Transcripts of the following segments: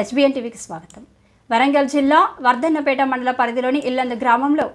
HBN టీవీకి స్వాగతం. వరంగల్ జిల్లా వర్ధన్నపేట మండల పరిధిలోని ఇల్లందు గ్రామంలో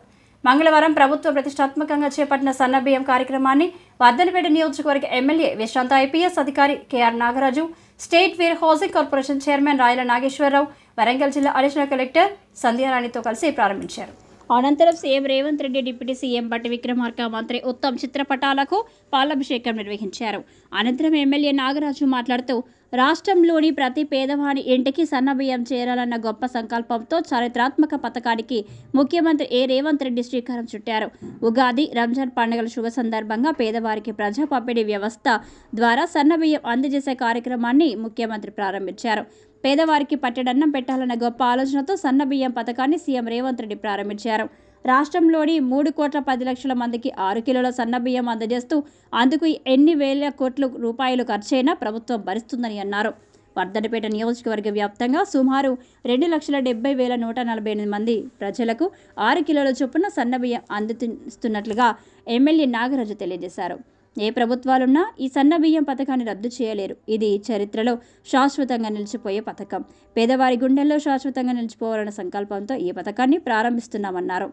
మంగళవారం ప్రభుత్వ ప్రతిష్టాత్మకంగా చేపట్టిన సన్నబియ్యం కార్యక్రమాన్ని వర్ధన్నపేట నియోజకవర్గ ఎమ్మెల్యే విశ్రాంత ఐపీఎస్ అధికారి KR Nagaraju state warehousing corporation chairman Rayala Nageswara Rao Warangal జిల్లా అడిషనల్ కలెక్టర్ సంధ్యారాణితో కలిసి ప్రారంభించారు. అనంతరం CM Revanth Reddy deputy CM Bhatti Vikramarka మంత్రి ఉత్తమ్ చిత్రపటాలకు పాలాభిషేకం నిర్వహించారు. అనంతరం ఎమ్మెల్యే నాగరాజు మాట్లాడుతూ రాష్ట్రంలోని ప్రతి పేదవాడి ఇంటికి సన్నబియ్యం చేరాలన్న గొప్ప సంకల్పంతో చారిత్రాత్మక పథకానికి ముఖ్యమంత్రి ఏ. రేవంత్ రెడ్డి శ్రీకారం చుట్టారు. ఉగాది రంజాన్ పండుగల శుభ సందర్భంగా పేదవారికి ప్రజా పంపిణీ వ్యవస్థ ద్వారా సన్నబియ్యం అందజేసే కార్యక్రమాన్ని ముఖ్యమంత్రి ప్రారంభించారు. పేదవారికి పట్టెడన్నం పెట్టాలన్న గొప్ప ఆలోచనతో సన్నబియ్యం పథకాన్ని సీఎం రేవంత్ రెడ్డి ప్రారంభించారు. రాష్ట్రంలోని మూడు కోట్ల పది లక్షల మందికి ఆరు కిలోల సన్నబియ్యం అందజేస్తూ అందుకు ఎన్ని వేల కోట్ల రూపాయలు ఖర్చైనా ప్రభుత్వం భరిస్తుందని అన్నారు. వర్ధనపేట నియోజకవర్గ వ్యాప్తంగా సుమారు రెండు లక్షల డెబ్బై వేల నూట నలభై ఎనిమిది మంది ప్రజలకు ఆరు కిలోల చొప్పున సన్నబియ్యం అందిస్తున్నట్లుగా ఎమ్మెల్యే నాగరాజు తెలియజేశారు. ఏ ప్రభుత్వాలున్నా ఈ సన్న బియ్యం పథకాన్ని రద్దు చేయలేరు. ఇది చరిత్రలో శాశ్వతంగా నిలిచిపోయే పథకం. పేదవారి గుండెల్లో శాశ్వతంగా నిలిచిపోవాలన్న సంకల్పంతో ఈ పథకాన్ని ప్రారంభిస్తున్నామన్నారు.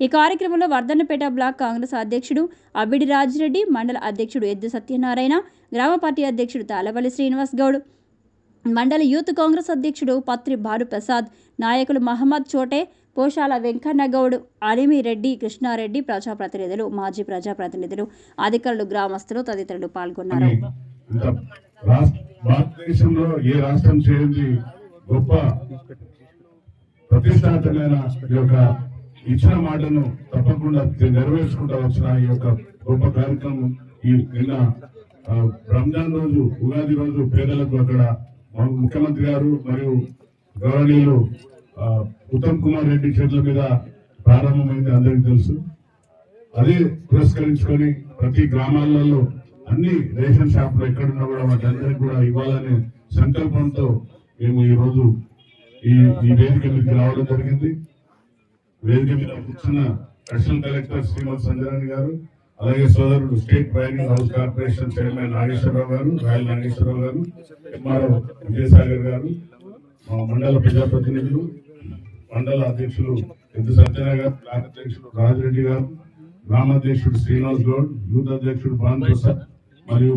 ఈ కార్యక్రమంలో వర్ధన్నపేట బ్లాక్ కాంగ్రెస్ అధ్యక్షుడు అబిడి రాజిరెడ్డి మండల అధ్యక్షుడు ఎద్దు సత్యనారాయణ గ్రామ పార్టీ అధ్యక్షుడు తాలపల్లి శ్రీనివాస్ గౌడ్ మండల యూత్ కాంగ్రెస్ అధ్యక్షుడు పత్రి భాను ప్రసాద్ నాయకులు మహమ్మద్ చోటే పోషాల వెంకన్న గౌడ్ అలిమిరెడ్డి కృష్ణారెడ్డి ప్రజాప్రతినిధులు మాజీ ప్రజాప్రతినిధులు అధికారులు గ్రామస్తులు తదితరులు పాల్గొన్నారు. భారతదేశంలో ఏ రాష్ట్రం చేయండి గొప్ప ప్రతిష్టాత్మకమైన ఈ యొక్క ఇచ్చిన మాటను తప్పకుండా నెరవేర్చుకుంటా వచ్చిన ఈ యొక్క గొప్ప కార్యక్రమం ఈ నిన్న రంజాన్ రోజు ఉగాది రోజు పేదలకు అక్కడ ముఖ్యమంత్రి గారు మరియు గౌరవనీయులు ఉత్తమ్ కుమార్ రెడ్డి చేతుల మీద ప్రారంభమైంది అందరికీ తెలుసు. అదే పురస్కరించుకొని ప్రతి గ్రామాలలో అన్ని రేషన్ షాపులు ఎక్కడున్నా కూడా వాటందరికీ కూడా ఇవ్వాలనే సంకల్పంతో మేము ఈరోజు ఈ ఈ వేదిక మీదకి రావడం జరిగింది. వేదిక మీద కూర్చున్న అడిషనల్ కలెక్టర్ శ్రీమతి సంజరాణి గారు అలాగే సోదరుడు state planning house corporation chairman Nageswara Rao గారు రాయల్ నాగేశ్వరరావు గారు ఎంఆర్ఓ విజయసాగర్ గారు మా మండల ప్రజాప్రతినిధులు మండల అధ్యక్షులు ఎద్దు సత్యనారాయణ గారు బ్లాక్ అధ్యక్షుడు రాజరెడ్డి గారు గ్రామాధ్యక్షుడు శ్రీనివాస్ గౌడ్ యూత్ అధ్యక్షుడు భాన్ ప్రసాద్ మరియు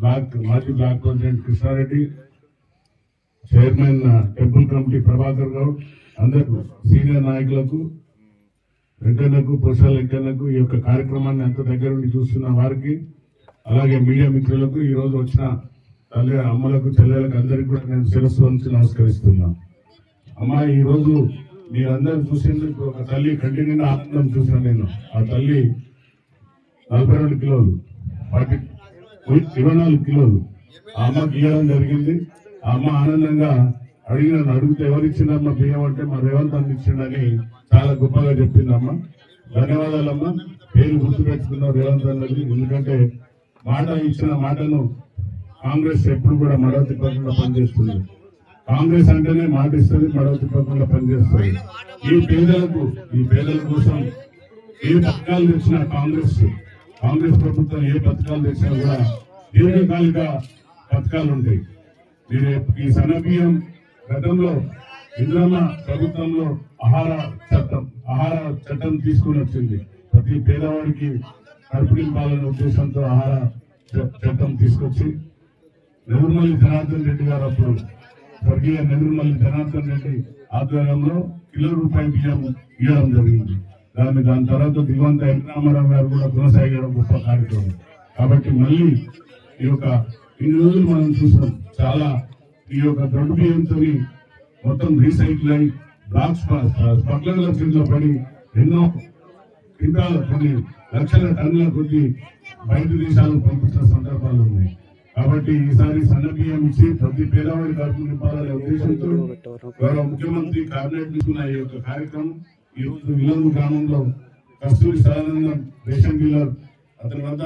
బ్లాక్ మాజీ block president Krishna Reddy chairman temple committee Prabhakar Goud అందరు సీనియర్ నాయకులకు వెంకన్నకు పురుషాల వెంకన్నకు ఈ యొక్క కార్యక్రమాన్ని ఎంత దగ్గర నుండి చూస్తున్న వారికి అలాగే మీడియా మిత్రులకు ఈరోజు వచ్చిన తల్లి అమ్మలకు చెల్లెలకు అందరికీ కూడా నేను శిరస్సు వంచి నమస్కరిస్తున్నాను. అమ్మా ఈ రోజు మీరందరూ చూసేందుకు ఒక తల్లి కంటి నిండా ఆనందం చూసాను నేను. ఆ తల్లి నలభై రెండు కిలోలు ఇరవై నాలుగు కిలోలు. ఆ అమ్మకి గీయడం జరిగింది. ఆ అమ్మ ఆనందంగా అడిగిన అడిగితే ఎవరిచ్చిందమ్మ బియ్యం అంటే మా రేవంత్ అన్న ఇచ్చిండని చాలా గొప్పగా చెప్పింది అమ్మ ధన్యవాదాలమ్మా. పేరు గుర్తుపెట్టుకున్నావు రేవంత్ అన్నది. ఎందుకంటే మాట ఇచ్చిన మాటను కాంగ్రెస్ ఎప్పుడు కూడా మడవ తిప్పకుండా పనిచేస్తుంది. కాంగ్రెస్ అంటేనే మాట ఇస్తుంది మడవ తిప్పకుండా పనిచేస్తుంది. ఈ పేదలకు ఈ పేదల కోసం ఏ పథకాలు తెచ్చినా కాంగ్రెస్ కాంగ్రెస్ ప్రభుత్వం ఏ పథకాలు తెచ్చినా కూడా దీర్ఘకాలిక పథకాలు ఉంటాయి. మీరు ఈ సన్నబియ్యం గతంలో ఇంద్రమ్మ ప్రభుత్వంలో ఆహార చట్టం ఆహార చట్టం తీసుకుని వచ్చింది ప్రతి పేదవాడికి కడుపు ఉద్దేశంతో ఆహార చ- చట్టం తీసుకొచ్చి నెదురుమల్లి జనార్దన్ రెడ్డి గారు అప్పుడు స్వర్గీయ నెదురుమల్లి జనార్దన్ రెడ్డి ఆధ్వర్యంలో కిలో రూపాయి బియ్యం ఇవ్వడం జరిగింది. దాన్ని దాని తర్వాత దివంత ఎన్ రామారావు గారు కూడా కొనసాగడం గొప్ప కార్యక్రమం. కాబట్టి మళ్ళీ ఈ యొక్క ఇన్ని రోజులు మనం చూసాం చాలా ఈ యొక్క దొడ్డు బియ్యంతో మొత్తం రీసైకిల్ అయి బ్లాక్ స్పట్ల కింద పడి ఎన్నో క్వింటాల కొన్ని లక్షల టన్నుల కొద్ది బయట దేశాలకు పంపించిన సందర్భాలు ఉన్నాయి. కాబట్టి ఈసారి సన్నబియ్యం ఇచ్చి ప్రతి పేదవాడి కడుపు నింపాలనే ఉద్దేశంతో గౌరవ ముఖ్యమంత్రి కేబినెట్ తీసుకున్న ఈ యొక్క కార్యక్రమం ఈ రోజు విలందు గ్రామంలో కస్తూరి సదానందం రేషన్ డీలర్ అతని వద్ద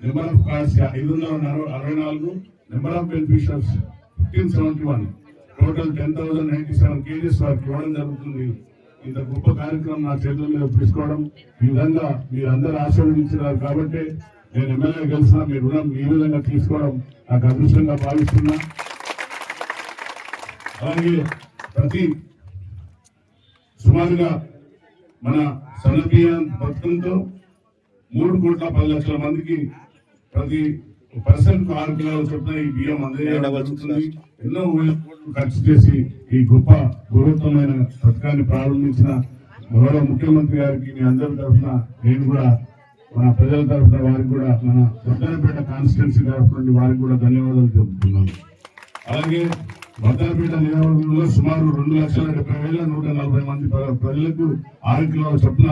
నెంబర్ ఆఫ్ కార్డ్స్ ఐదు వందల అరవై నాలుగు number of beneficiaries fifteen seventy one total ten thousand ninety seven kgs వారికి ఇవ్వడం జరుగుతుంది. ఇంత గొప్ప కార్యక్రమం నా చేతుల మీద తీసుకోవడం ఈ విధంగా మీరు అందరూ ఆశీర్వదించినారు కాబట్టి నేను ఎమ్మెల్యే కలిసిన మీ రుణం ఈ విధంగా తీసుకోవడం నాకు అదృష్టంగా భావిస్తున్నా. అలాగే ప్రతి సుమారుగా మన సన్నపీయ పథకంతో మూడు కోట్ల పది లక్షల మందికి ప్రతి పర్సెంట్ ఆరు కిలోల చొప్పున ఈ బియ్యం అందజేయడం ఎన్నో వేల కోట్లు ఖర్చు చేసి ఈ గొప్ప గౌరవమైన పథకాన్ని ప్రారంభించిన గౌరవ ముఖ్యమంత్రి గారికి మీ అందరి తరఫున నేను కూడా మన ప్రజల తరఫున వారికి కూడా మన వర్ధనపేట కాన్స్టిట్యున్సీ తరఫున వారికి కూడా ధన్యవాదాలు చెబుతున్నాను అలాగే వర్ధనపేట నియోజకవర్గంలో సుమారు రెండు లక్షల డెబ్బై వేల నూట నలభై మంది ప్రజలకు ఆరు కిలోల చొప్పున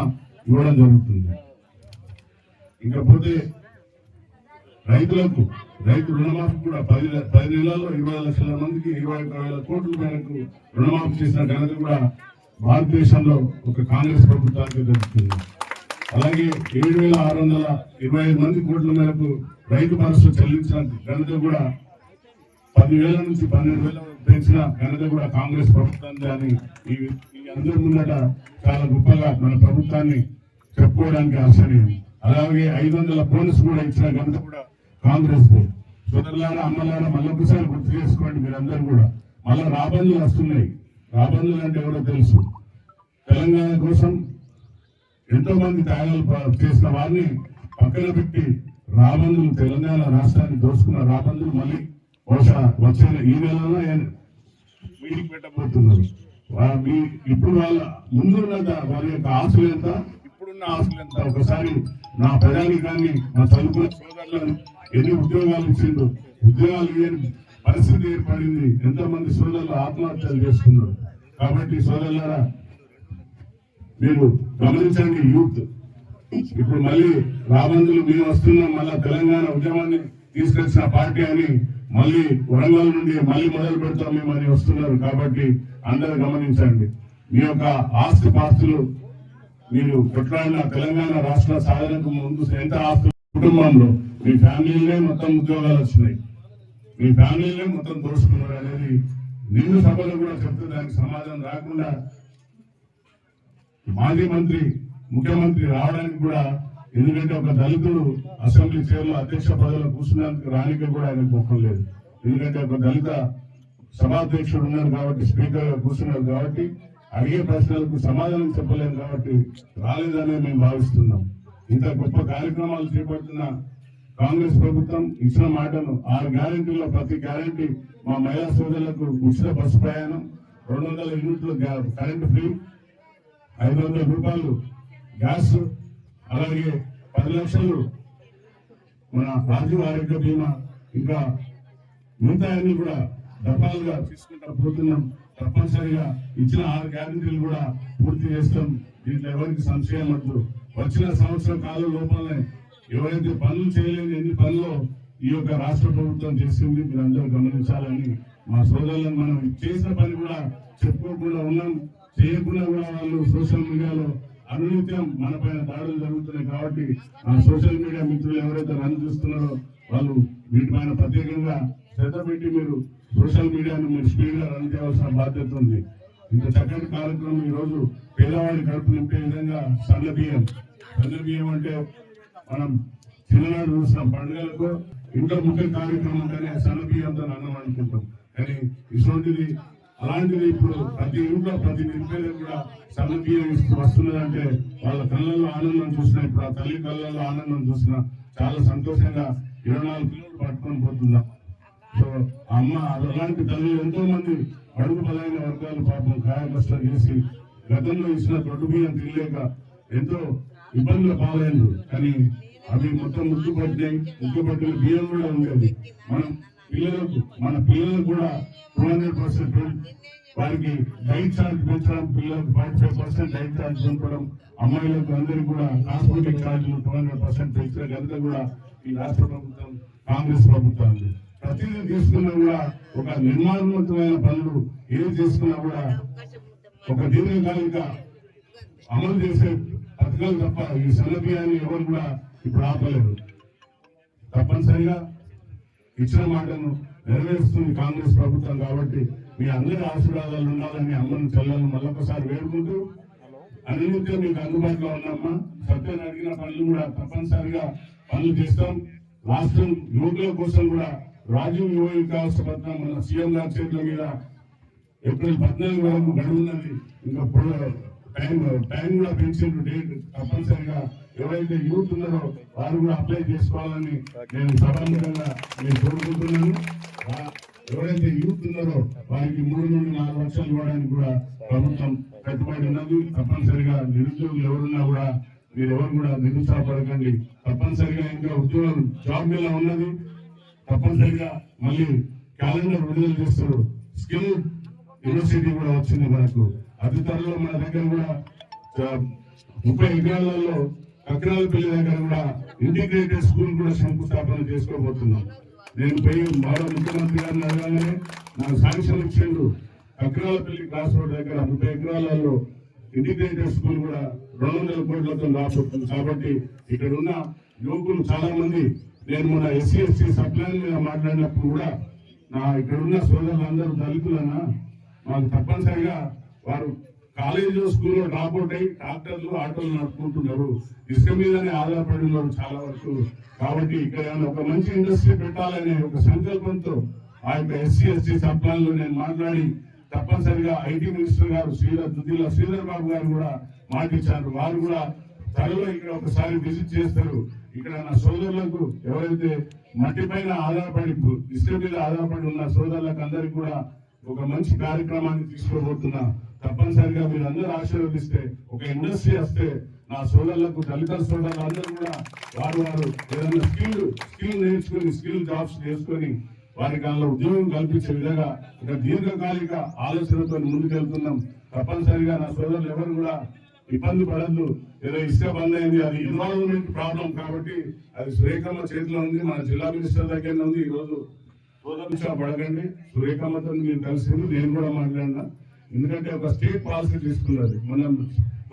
ఇవ్వడం జరుగుతుంది. ఇంకా పోతే రైతులకు రైతు రుణమాఫీ కూడా పది పది నెలల్లో ఇరవై లక్షల మందికి ఇరవై ఒక్క వేల కోట్ల మేరకు రుణమాఫీ చేసిన ఘనత కూడా భారతదేశంలో ఒక కాంగ్రెస్ ప్రభుత్వానికి జరుగుతుంది అలాగే ఏడు వేల ఆరు వందల ఇరవై ఐదు మంది కోట్ల మేరకు రైతు భరోసా చెల్లించిన ఘనత కూడా పదివేల నుంచి పన్నెండు వేల పెంచిన ఘనత కూడా కాంగ్రెస్ ప్రభుత్వాన్ని అని ఈ అందరి ముందట చాలా గొప్పగా మన ప్రభుత్వాన్ని చెప్పుకోవడానికి ఆశ్చర్యం అలాగే ఐదు వందల బోనస్ కూడా ఇచ్చిన ఘనత కూడా కాంగ్రెస్ దే. సోదరులారా అమ్మలారా మళ్ళొకసారి గుర్తు చేసుకోండి మీరందరూ కూడా. మళ్ళా రాబందులు వస్తున్నాయి. రాబందులు అంటే ఎవరో తెలుసు. తెలంగాణ కోసం ఎంతో మంది త్యాగాలు చేసిన వారిని పక్కన పెట్టి రాబందులు తెలంగాణ రాష్ట్రాన్ని దోచుకున్న రాబందులు మళ్ళీ బహుశా వచ్చే ఈ నెలలో మీటింగ్ పెట్టబోతున్నారు. మీ- ఇప్పుడు వాళ్ళ ముందున్న వారి యొక్క ఆశలు ఎంత? ఇప్పుడున్న ఆశలు ఎంత? ఒకసారి నా ప్రజానికాన్ని నా చదువుకున్న సోదరులను ఎన్ని ఉద్యోగాలు ఇచ్చిండ్రు? ఉద్యోగాలు ఇవ్వని పరిస్థితి ఏర్పడింది. ఎంతో మంది సోదరులు ఆత్మహత్యలు చేసుకున్నారు. కాబట్టి సోదరులారా మీరు గమనించండి యూత్. ఇప్పుడు మళ్ళీ రాబందులు మేము వస్తున్నాం మళ్ళా తెలంగాణ ఉద్యమాన్ని తీసుకొచ్చిన పార్టీ అని మళ్ళీ వరంగల్ నుండి మళ్ళీ మొదలు పెడతాం మేము అని వస్తున్నారు కాబట్టి అందరూ గమనించండి. మీ యొక్క ఆస్తి పాస్తులు మీరు కొట్లాడిన తెలంగాణ రాష్ట్ర సాధనకు ముందు ఎంత ఆస్తులు కుటుంబంలో మీ ఫ్యామిలీలే మొత్తం ఉద్యోగాలు వచ్చినాయి. మీ ఫ్యామిలీలే మొత్తం దోచుకున్నారు అనేది నిన్ను సభలో కూడా చెప్తే దానికి సమాధానం రాకుండా మాజీ మంత్రి ముఖ్యమంత్రి రావడానికి కూడా ఎందుకంటే ఒక దళితుడు అసెంబ్లీ చైర్లో అధ్యక్ష పదవిలో కూర్చున్నందుకు రానికి కూడా ఆయనకు ముఖం లేదు. ఎందుకంటే ఒక దళిత సభాధ్యక్షుడు ఉన్నారు కాబట్టి స్పీకర్ కూర్చున్నారు కాబట్టి అడిగే ప్రశ్నలకు సమాధానం చెప్పలేము కాబట్టి రాలేదనే మేము భావిస్తున్నాం. ఇంత గొప్ప కార్యక్రమాలు చేపడుతున్న కాంగ్రెస్ ప్రభుత్వం ఇచ్చిన మాటను ఆరు గ్యారంటీలో ప్రతి గ్యారంటీ మా మహిళా సోదరులకు ఉచిత బస్సు ప్రయాణం రెండు వందల యూనిట్లు గ్యా- కరెంటు ఫ్రీ ఐదు వందల రూపాయలు గ్యాస్ అలాగే పది లక్షలు మన రాజీవ్ ఆరోగ్య బీమా ఇంకా మిగతాయన్ని కూడా డబ్బాలుగా తీసుకుంటా పోతున్నాం. తప్పనిసరిగా ఇచ్చిన ఆరు గ్యారంటీలు కూడా పూర్తి చేస్తాం. దీంట్లో ఎవరికి సంశయం వద్దు. వచ్చిన సంవత్సరం కాలం లోపలనే ఎవరైతే పనులు చేయలేని ఎన్ని పనులు ఈ యొక్క రాష్ట్ర ప్రభుత్వం చేసింది మీరందరూ గమనించాలని మా సోదరులను మనం చేసిన పని కూడా చెప్పుకోకుండా ఉన్నాం. చేయకుండా కూడా వాళ్ళు సోషల్ మీడియాలో అనునిత్యం మన పైన దాడులు జరుగుతున్నాయి కాబట్టి ఆ సోషల్ మీడియా మిత్రులు ఎవరైతే రన్ చేస్తున్నారో వాళ్ళు వీటిపైన ప్రత్యేకంగా శ్రద్ధ పెట్టి మీరు సోషల్ మీడియాను మీరు స్పీడ్గా రన్ చేయాల్సిన బాధ్యత ఉంది. ఇంత చక్కటి కార్యక్రమం ఈ రోజు పేదవాడి కడుపు నింపే విధంగా సన్న బియ్యం. సన్న బియ్యం అంటే మనం చిన్ననాడు చూసిన పండుగలకు ఇంట్లో ముఖ్య కార్యక్రమం కానీ సన్న బియ్యంతో అన్నం అనుకుంటాం కానీ ఇటువంటిది అలాంటిది ఇప్పుడు ప్రతి ఇంట్లో ప్రతి నిరుపేద కూడా సన్న ఇస్తూ వస్తున్నదంటే వాళ్ళ కళ్ళల్లో ఆనందం చూసిన ఇప్పుడు ఆ తల్లి కళ్ళల్లో ఆనందం చూసిన చాలా సంతోషంగా ఇరవై నాలుగు కిలోలు పట్టుకొని పోతున్నాం సో అమ్మ అలాంటి తల్లి ఎంతో మంది అడుగు బలైన వర్గాలు పాపం కాయకష్టం చేసి గతంలో ఇచ్చిన దొడ్డు బియ్యం తినలేక ఎంతో ఇబ్బందుల పాలైంది. కానీ అవి మొత్తం ముగ్గుపడ్డాయి పట్టినాయి బియ్యం కూడా ఉండేది. మనం పిల్లలకు మన పిల్లలు కూడా టూ హండ్రెడ్ పర్సెంట్ వారికి డైట్ ఛార్జ్ పెంచడం పిల్లలకు forty five percent diet charge పెంచడం అమ్మాయిలకు అందరికీ కూడా కాస్మెటిక్ ఛార్జీలు టూ హండ్రెడ్ పర్సెంట్ పెంచిన ఘనత కూడా ఈ రాష్ట్ర ప్రభుత్వం కాంగ్రెస్ ప్రభుత్వం ప్రతిదీ తీసుకున్నా కూడా ఒక నిర్మాణవంతమైన పనులు ఏది చేసుకున్నా కూడా ఒక దీర్ఘకాలిక అమలు చేసే పథకాలు తప్ప ఈ సౌలభ్యాన్ని ఎవరు కూడా ఇప్పుడు ఆపలేరు. తప్పనిసరిగా ఇచ్చిన మాటను నెరవేరుస్తుంది కాంగ్రెస్ ప్రభుత్వం కాబట్టి మీ అందరి ఆశీర్వాదాలు ఉండాలని అమ్మను చెల్లెలను మళ్ళొకసారి వేడుకుంటూ అనునిత్యం మీకు అందుబాటులో ఉన్నామా సత్యం అడిగిన పనులు కూడా తప్పనిసరిగా పనులు చేస్తాం. రాష్ట్రం యువకుల కోసం కూడా రాజీవ్ యువ వికాస పథకం మన సీఎం గారి చేతుల మీద ఏప్రిల్ పద్నాలుగు వరకు గడువు ఇంకా టైం టైం కూడా పెంచిన డేట్ తప్పనిసరిగా ఎవరైతే యూత్ ఉన్నారో వారు కూడా అప్లై చేసుకోవాలని నేను సభాముఖంగా నేను కోరుకుంటున్నాను. ఎవరైతే యూత్ ఉన్నారో వారికి మూడు నుండి నాలుగు లక్షలు ఇవ్వడానికి కూడా ప్రభుత్వం కట్టుబడి ఉన్నది. తప్పనిసరిగా నిరుద్యోగులు ఎవరున్నా కూడా మీరు ఎవరు కూడా నిరుత్సాహపడకండి తప్పనిసరిగా ఇంకా ఉద్యోగం జాబ్ మీద ఉన్నది. తప్పనిసరిగా మళ్ళీ క్యాలెండర్ విడుదల చేస్తారు. స్కిల్ యూనివర్సిటీ కూడా వచ్చింది మనకు. అతి త్వరలో మన దగ్గర కూడా ముప్పై ఎకరాలలో కక్రాలపల్లి దగ్గర కూడా ఇంటిగ్రేటెడ్ స్కూల్ కూడా శంకుస్థాపన చేసుకోబోతున్నాం. నేను పోయి మరో ముఖ్యమంత్రి గారిని అడగానే నాకు శాంక్షన్ ఇచ్చిండు కక్రాలపల్లి క్రాస్ రోడ్ దగ్గర ముప్పై ఎకరాలలో ఇంటిగ్రేటెడ్ స్కూల్ కూడా రెండు వందల కోట్లతో రాబోతుంది. కాబట్టి ఇక్కడ ఉన్న యువకులు చాలా మంది నేను మన ఎస్సీ ఎస్టీ సప్లైన్ మీద మాట్లాడినప్పుడు కూడా నా ఇక్కడ ఉన్న సోదరులందరూ దళితులన్నా మాకు తప్పనిసరిగా వారు కాలేజీలో స్కూల్లో డ్రాప్ అవుట్ అయ్యి ట్రాక్టర్లు ఆటోలు నడుపుకుంటున్నారు. ఇసుక మీదనే ఆధారపడి ఉన్నారు చాలా వరకు. కాబట్టి ఇక్కడ ఒక మంచి ఇండస్ట్రీ పెట్టాలనే ఒక సంకల్పంతో ఆ యొక్క ఎస్సీ ఎస్టీ సప్లాన్లో నేను మాట్లాడి తప్పనిసరిగా ఐటీ మినిస్టర్ గారు శ్రీధర్ దుద్దిల శ్రీధర్ బాబు గారు కూడా మాటిచ్చారు వారు కూడా త్వరలో ఇక్కడ ఒకసారి విజిట్ చేస్తారు. ఇక్కడ నా సోదరులకు ఎవరైతే మట్టి పైన ఆధారపడి ఇసుక మీద ఆధారపడి ఉన్న సోదరులకు అందరికీ కూడా ఒక మంచి కార్యక్రమాన్ని తీసుకోబోతున్నా. తప్పనిసరిగా మీరు అందరూ ఆశీర్వదిస్తే ఒక ఇండస్ట్రీ వస్తే నా సోదరులకు దళిత సోదరులు అందరూ కూడా వారు వారు ఏదైనా స్కిల్ స్కిల్ నేర్చుకుని స్కిల్ జాబ్స్ చేసుకొని వారికి అందులో ఉద్యోగం కల్పించే విధంగా ఒక దీర్ఘకాలిక ఆలోచనతో ముందుకెళ్తున్నాం. తప్పనిసరిగా నా సోదరులు ఎవరు కూడా ఇబ్బంది పడద్దు. ఏదో ఇసుక బంద్ అయింది అది ఎన్వాల్వ్మెంట్ ప్రాబ్లం కాబట్టి అది సురేఖమ్మ చేతిలో ఉంది మన జిల్లా మినిస్టర్ దగ్గర ఉంది. ఈ రోజు పడకండి సురేఖమ్మతో మీరు కలిసింది నేను కూడా మాట్లాడినా. ఎందుకంటే ఒక స్టేట్ పాలసీ తీసుకున్నది. మనం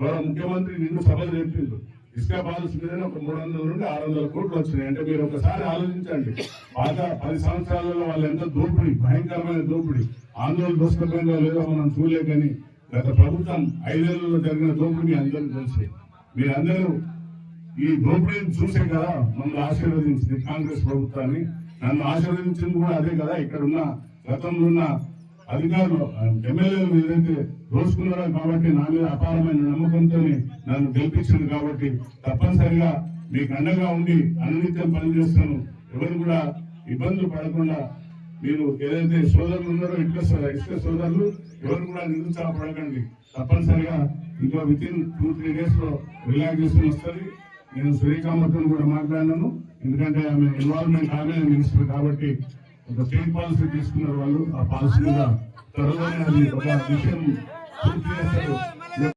గౌరవ ముఖ్యమంత్రి నిన్ను సభలు చెప్పిండు ఇసుక పాలసీ మీద ఒక మూడు వందల నుండి ఆరు వందల కోట్లు వచ్చినాయి. అంటే మీరు ఒకసారి ఆలోచించండి. పాత పది సంవత్సరాలలో వాళ్ళు ఎంత దోపిడీ భయంకరమైన దోపిడీ. ఆందోళన దోసుకపోయిందో లేదో మనం చూడలే కానీ గత ప్రభుత్వం ఐదేళ్ళలో జరిగిన దోపిడీ అందరికీ తెలుసు. మీరందరూ ఈ దోపిడీని చూసే కదా మమ్మల్ని ఆశీర్వదించింది కాంగ్రెస్ ప్రభుత్వాన్ని. నన్ను ఆశీర్వదించింది కూడా అదే కదా ఇక్కడ ఉన్న గతంలో ఉన్న అధికారులు ఎమ్మెల్యేలు ఏదైతే దోచుకున్నారో కాబట్టి నా మీద అపారమైన నమ్మకంతో నన్ను గెలిపించింది కాబట్టి తప్పనిసరిగా మీకు అండగా ఉండి అనునిత్యం పనిచేస్తాను. ఎవరు కూడా ఇబ్బందులు పడకుండా మీరు ఏదైతే సోదరులు ఉన్నారో ఇటుక సో- ఇసుక సోదరులు ఎవరు కూడా నిరుత్సాహపడకండి. తప్పనిసరిగా ఇంకో విత్ ఇన్ టూ త్రీ డేస్లో రిలాక్సేషన్ వస్తుంది. నేను శ్రీకామతో కూడా మాట్లాడినాను. ఎందుకంటే ఆమె ఇన్వాల్వ్మెంట్ ఆమె మినిస్టర్ కాబట్టి ఒక స్టేట్ పాలసీ తీసుకున్నారు వాళ్ళు. ఆ పాలసీ మీద త్వరలోనే అది ఒక విషయం పూర్తి చేస్తారు.